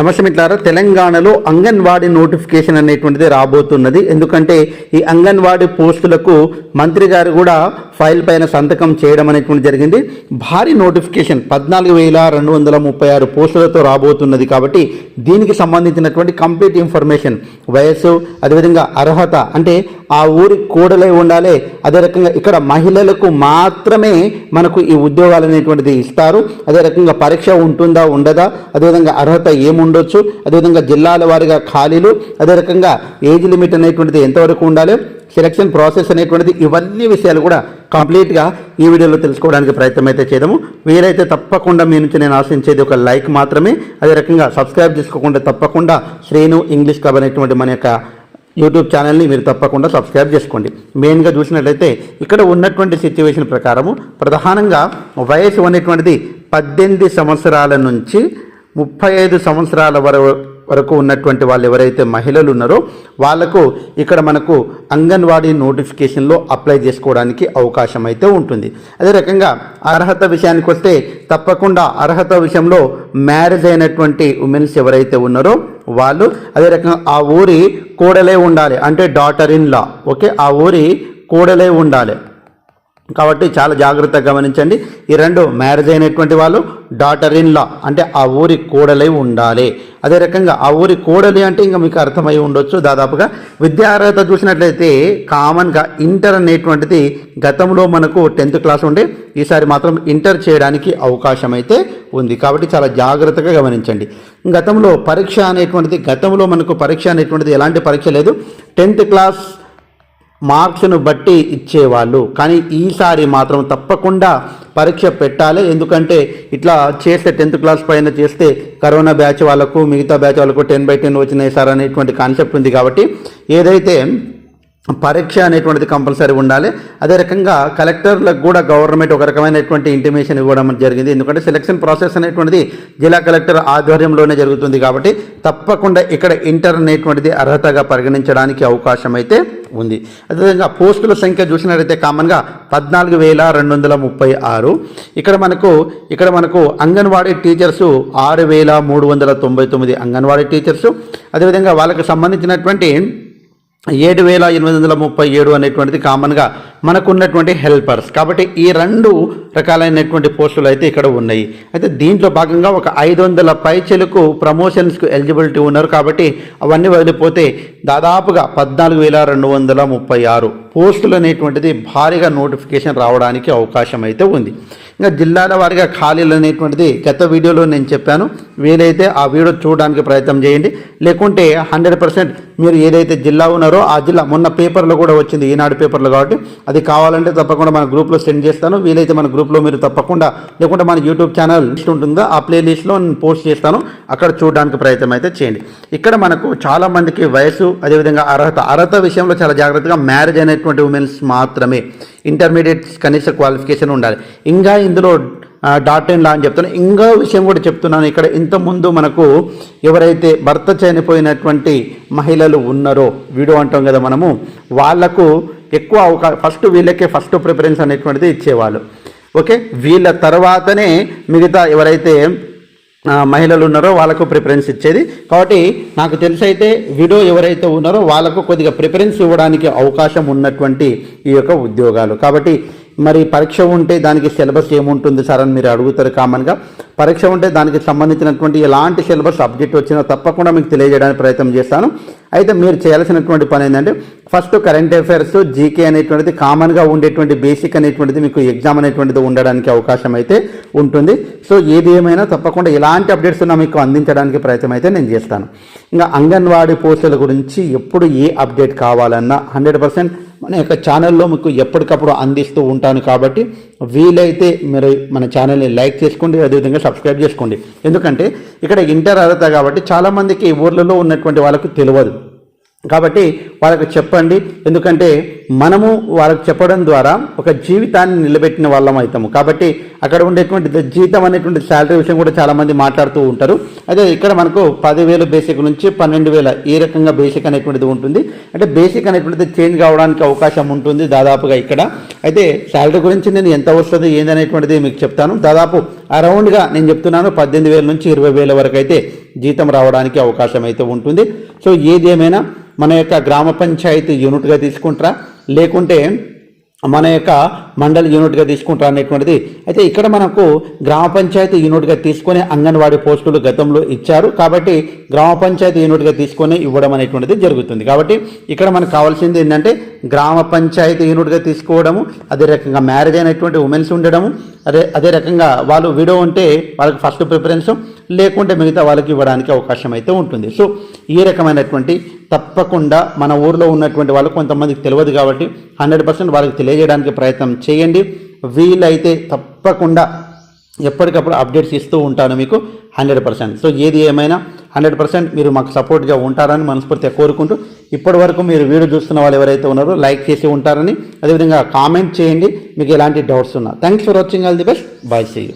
నమస్తే మిత్రులారా తెలంగాణలో అంగన్వాడీ నోటిఫికేషన్ అనేటువంటిది రాబోతున్నది. ఎందుకంటే ఈ అంగన్వాడీ పోస్టులకు మంత్రి గారు కూడా ఫైల్ పైన సంతకం చేయడం అనేటువంటి జరిగింది. భారీ నోటిఫికేషన్ పద్నాలుగు వేల రెండు వందల ముప్పై ఆరు పోస్టులతో రాబోతున్నది కాబట్టి దీనికి సంబంధించినటువంటి కంప్లీట్ ఇన్ఫర్మేషన్ వయస్సు అదేవిధంగా అర్హత అంటే ఆ ఊరి కూడలై ఉండాలి. అదే రకంగా ఇక్కడ మహిళలకు మాత్రమే మనకు ఈ ఉద్యోగాలు అనేటువంటిది ఇస్తారు. అదే రకంగా పరీక్ష ఉంటుందా ఉండదా? అదేవిధంగా అర్హత ఉండొచ్చు. అదేవిధంగా జిల్లాల వారిగా ఖాళీలు అదే రకంగా ఏజ్ లిమిట్ అనేటువంటిది ఎంతవరకు ఉండాలి సెలక్షన్ ప్రాసెస్ అనేటువంటిది ఇవన్నీ విషయాలు కూడా కంప్లీట్గా ఈ వీడియోలో తెలుసుకోవడానికి ప్రయత్నం అయితే చేద్దాము. వీలైతే తప్పకుండా మీ నుంచి నేను ఆశించేది ఒక లైక్ మాత్రమే. అదే రకంగా సబ్స్క్రైబ్ చేసుకోకుండా తప్పకుండా శ్రేణు ఇంగ్లీష్ క్లబ్ అనేటువంటి మన యొక్క యూట్యూబ్ ఛానల్ని మీరు తప్పకుండా సబ్స్క్రైబ్ చేసుకోండి. మెయిన్గా చూసినట్లయితే ఇక్కడ ఉన్నటువంటి సిచ్యువేషన్ ప్రకారము ప్రధానంగా వయసు అనేటువంటిది పద్దెనిమిది సంవత్సరాల నుంచి ముప్పై ఐదు సంవత్సరాల వరకు వరకు ఉన్నటువంటి వాళ్ళు ఎవరైతే మహిళలు ఉన్నారో వాళ్ళకు ఇక్కడ మనకు అంగన్వాడీ నోటిఫికేషన్లో అప్లై చేసుకోవడానికి అవకాశం అయితే ఉంటుంది. అదే రకంగా అర్హత విషయానికి వస్తే తప్పకుండా అర్హత విషయంలో మ్యారేజ్ అయినటువంటి ఉమెన్స్ ఎవరైతే ఉన్నారో వాళ్ళు అదే రకంగా ఆ ఊరి కోడలే ఉండాలి అంటే డాటర్ ఇన్ లా ఓకే? ఆ ఊరి కోడలే ఉండాలి. కాబట్టి చాలా జాగ్రత్తగా గమనించండి. ఈ రెండు మ్యారేజ్ అయినటువంటి వాళ్ళు డాటర్ ఇన్ లా అంటే ఆ ఊరి కోడలై ఉండాలి. అదే రకంగా ఆ ఊరి కోడలి అంటే ఇంకా మీకు అర్థమై ఉండొచ్చు దాదాపుగా. విద్యార్హత చూసినట్లయితే కామన్గా ఇంటర్ అనేటువంటిది గతంలో మనకు టెన్త్ క్లాస్ ఉండే ఈసారి మాత్రం ఇంటర్ చేయడానికి అవకాశం అయితే ఉంది. కాబట్టి చాలా జాగ్రత్తగా గమనించండి. గతంలో పరీక్ష అనేటువంటిది గతంలో మనకు పరీక్ష అనేటువంటిది ఎలాంటి పరీక్ష లేదు. టెన్త్ క్లాస్ మార్క్స్ను బట్టి ఇచ్చేవాళ్ళు. కానీ ఈసారి మాత్రం తప్పకుండా పరీక్ష పెట్టాలి. ఎందుకంటే ఇట్లా చేస్తే టెన్త్ క్లాస్ పైన చేస్తే కరోనా బ్యాచ్ వాళ్ళకు మిగతా బ్యాచ్ వాళ్ళకు టెన్ బై టెన్ వచ్చినాయి సార్ అనేటువంటి కాన్సెప్ట్ ఉంది కాబట్టి ఏదైతే పరీక్ష అనేటువంటిది కంపల్సరీ ఉండాలి. అదే రకంగా కలెక్టర్లకు కూడా గవర్నమెంట్ ఒక రకమైనటువంటి ఇంటిమేషన్ ఇవ్వడం జరిగింది. ఎందుకంటే సెలక్షన్ ప్రాసెస్ అనేటువంటిది జిల్లా కలెక్టర్ ఆధ్వర్యంలోనే జరుగుతుంది కాబట్టి తప్పకుండా ఇక్కడ ఇంటర్ అనేటువంటిది అర్హతగా పరిగణించడానికి అవకాశం అయితే ఉంది. అదేవిధంగా పోస్టుల సంఖ్య చూసినట్లయితే కామన్గా పద్నాలుగు వేల రెండు వందల ముప్పై ఆరు. ఇక్కడ మనకు ఇక్కడ మనకు అంగన్వాడీ టీచర్సు ఆరు వేల మూడు వందల తొంభై తొమ్మిది అంగన్వాడీ టీచర్సు. అదేవిధంగా వాళ్ళకి సంబంధించినటువంటి ఏడు వేల ఎనిమిది వందల ముప్పై ఏడు అనేటువంటిది కామన్గా మనకున్నటువంటి హెల్పర్స్. కాబట్టి ఈ రెండు రకాలైనటువంటి పోస్టులు అయితే ఇక్కడ ఉన్నాయి. అయితే దీంట్లో భాగంగా ఒక ఐదు వందల పైచెలకు ప్రమోషన్స్కు ఎలిజిబిలిటీ ఉన్నారు. కాబట్టి అవన్నీ వదిలిపోతే దాదాపుగా పద్నాలుగు వేల రెండు వందల ముప్పై ఆరు పోస్టులు అనేటువంటిది భారీగా నోటిఫికేషన్ రావడానికి అవకాశం అయితే ఉంది. ఇంకా జిల్లాల వారిగా ఖాళీలు అనేటువంటిది గత వీడియోలో నేను చెప్పాను. వీలైతే ఆ వీడియో చూడడానికి ప్రయత్నం చేయండి. లేకుంటే హండ్రెడ్ పర్సెంట్ మీరు ఏదైతే జిల్లా ఉన్నారో ఆ జిల్లా మొన్న పేపర్లో కూడా వచ్చింది ఈనాడు పేపర్లో కాబట్టి అది కావాలంటే తప్పకుండా మన గ్రూప్లో సెండ్ చేస్తాను. వీలైతే మన గ్రూప్లో మీరు తప్పకుండా లేకుంటే మన యూట్యూబ్ ఛానల్ లిస్ట్ ఉంటుందో ఆ ప్లే లిస్ట్లో నేను పోస్ట్ చేస్తాను. అక్కడ చూడడానికి ప్రయత్నం అయితే చేయండి. ఇక్కడ మనకు చాలామందికి వయసు అదేవిధంగా అర్హత అర్హత విషయంలో చాలా జాగ్రత్తగా మ్యారేజ్ అయినటువంటి ఉమెన్స్ మాత్రమే. ఇంటర్మీడియట్ కనీస క్వాలిఫికేషన్ ఉండాలి. ఇంకా ఇందులో డాట్ ఇన్ లా అని చెప్తాను ఇంకో విషయం కూడా చెప్తున్నాను. ఇక్కడ ఇంతకుముందు మనకు ఎవరైతే భర్త చనిపోయినటువంటి మహిళలు ఉన్నారో వీడియో అంటాం కదా మనము వాళ్ళకు ఎక్కువ అవకాశం ఫస్ట్ వీళ్ళకే ఫస్ట్ ప్రిఫరెన్స్ అనేటువంటిది ఇచ్చేవాళ్ళు. ఓకే వీళ్ళ తర్వాతనే మిగతా ఎవరైతే మహిళలు ఉన్నారో వాళ్ళకు ప్రిఫరెన్స్ ఇచ్చేది. కాబట్టి నాకు తెలిసైతే విడో ఎవరైతే ఉన్నారో వాళ్ళకు కొద్దిగా ప్రిఫరెన్స్ ఇవ్వడానికి అవకాశం ఉన్నటువంటి ఈ యొక్క ఉద్యోగాలు. కాబట్టి మరి పరీక్ష ఉంటే దానికి సిలబస్ ఏముంటుంది సార్ అని మీరు అడుగుతారు కామన్గా పరీక్ష ఉంటే దానికి సంబంధించినటువంటి ఎలాంటి సిలబస్ సబ్జెక్ట్ వచ్చినా తప్పకుండా మీకు తెలియజేయడానికి ప్రయత్నం చేస్తాను. అయితే మీరు చేయాల్సినటువంటి పని ఏంటంటే ఫస్ట్ కరెంట్ అఫైర్స్ జీకే అనేటువంటిది కామన్గా ఉండేటువంటి బేసిక్ అనేటువంటిది మీకు ఎగ్జామ్ అనేటువంటిది ఉండడానికి అవకాశం అయితే ఉంటుంది. సో ఏది ఏమైనా తప్పకుండా ఎలాంటి అప్డేట్స్ ఉన్నా మీకు అందించడానికి ప్రయత్నం అయితే నేను చేస్తాను. ఇంకా అంగన్వాడీ పోస్టుల గురించి ఎప్పుడు ఏ అప్డేట్ కావాలన్నా హండ్రెడ్ పర్సెంట్ మన యొక్క ఛానల్లో మీకు ఎప్పటికప్పుడు అందిస్తూ ఉంటాను కాబట్టి వీలైతే మీరు మన ఛానల్ని లైక్ చేసుకోండి అదేవిధంగా సబ్స్క్రైబ్ చేసుకోండి. ఎందుకంటే ఇక్కడ ఇంటర్ అర్హత కాబట్టి చాలామందికి ఊర్లలో ఉన్నటువంటి వాళ్ళకు తెలియదు. కాబట్టి వాళ్ళకి చెప్పండి. ఎందుకంటే మనము వాళ్ళకి చెప్పడం ద్వారా ఒక జీవితాన్ని నిలబెట్టిన వాళ్ళం అవుతాము. కాబట్టి అక్కడ ఉండేటువంటి జీతం అనేటువంటి శాలరీ విషయం కూడా చాలామంది మాట్లాడుతూ ఉంటారు. అదే ఇక్కడ మనకు పదివేలు బేసిక్ నుంచి పన్నెండు వేల ఈ రకంగా బేసిక్ అనేటువంటిది ఉంటుంది. అంటే బేసిక్ అనేటువంటిది చేంజ్ కావడానికి అవకాశం ఉంటుంది దాదాపుగా ఇక్కడ. అయితే శాలరీ గురించి నేను ఎంత వస్తుంది ఏందనేటువంటిది మీకు చెప్తాను. దాదాపు అరౌండ్గా నేను చెప్తున్నాను పద్దెనిమిది వేల నుంచి ఇరవై వేల వరకు అయితే జీతం రావడానికి అవకాశం అయితే ఉంటుంది. సో ఏది ఏమైనా మన యొక్క గ్రామ పంచాయతీ యూనిట్గా తీసుకుంటారా? లేకుంటే మన యొక్క మండలి యూనిట్గా తీసుకుంటారా అనేటువంటిది. అయితే ఇక్కడ మనకు గ్రామ పంచాయతీ యూనిట్గా తీసుకొని అంగన్వాడీ పోస్టులు గతంలో ఇచ్చారు. కాబట్టి గ్రామ పంచాయతీ యూనిట్గా తీసుకొని ఇవ్వడం అనేటువంటిది జరుగుతుంది. కాబట్టి ఇక్కడ మనకు కావాల్సింది ఏంటంటే గ్రామ పంచాయతీ యూనిట్గా తీసుకోవడము అదే రకంగా మ్యారేజ్ అయినటువంటి ఉమెన్స్ ఉండడము అదే అదే రకంగా వాళ్ళు విడో ఉంటే వాళ్ళకి ఫస్ట్ ప్రిఫరెన్స్ లేకుంటే మిగతా వాళ్ళకి ఇవ్వడానికి అవకాశం అయితే ఉంటుంది. సో ఈ రకమైనటువంటి తప్పకుండా మన ఊర్లో ఉన్నటువంటి వాళ్ళు కొంతమందికి తెలియదు కాబట్టి హండ్రెడ్ పర్సెంట్ వాళ్ళకి తెలియజేయడానికి ప్రయత్నం చేయండి. వీలైతే తప్పకుండా ఎప్పటికప్పుడు అప్డేట్స్ ఇస్తూ ఉంటాను మీకు హండ్రెడ్ పర్సెంట్. సో ఏది ఏమైనా హండ్రెడ్ పర్సెంట్ మీరు మాకు సపోర్ట్గా ఉంటారని మనస్ఫూర్తిగా కోరుకుంటూ ఇప్పటి వరకు మీరు వీడియో చూస్తున్న వాళ్ళు ఎవరైతే ఉన్నారో లైక్ చేసి ఉంటారని అదేవిధంగా కామెంట్ చేయండి. మీకు ఎలాంటి డౌట్స్ ఉన్నా. Thanks for watching. All the best. Bye see you.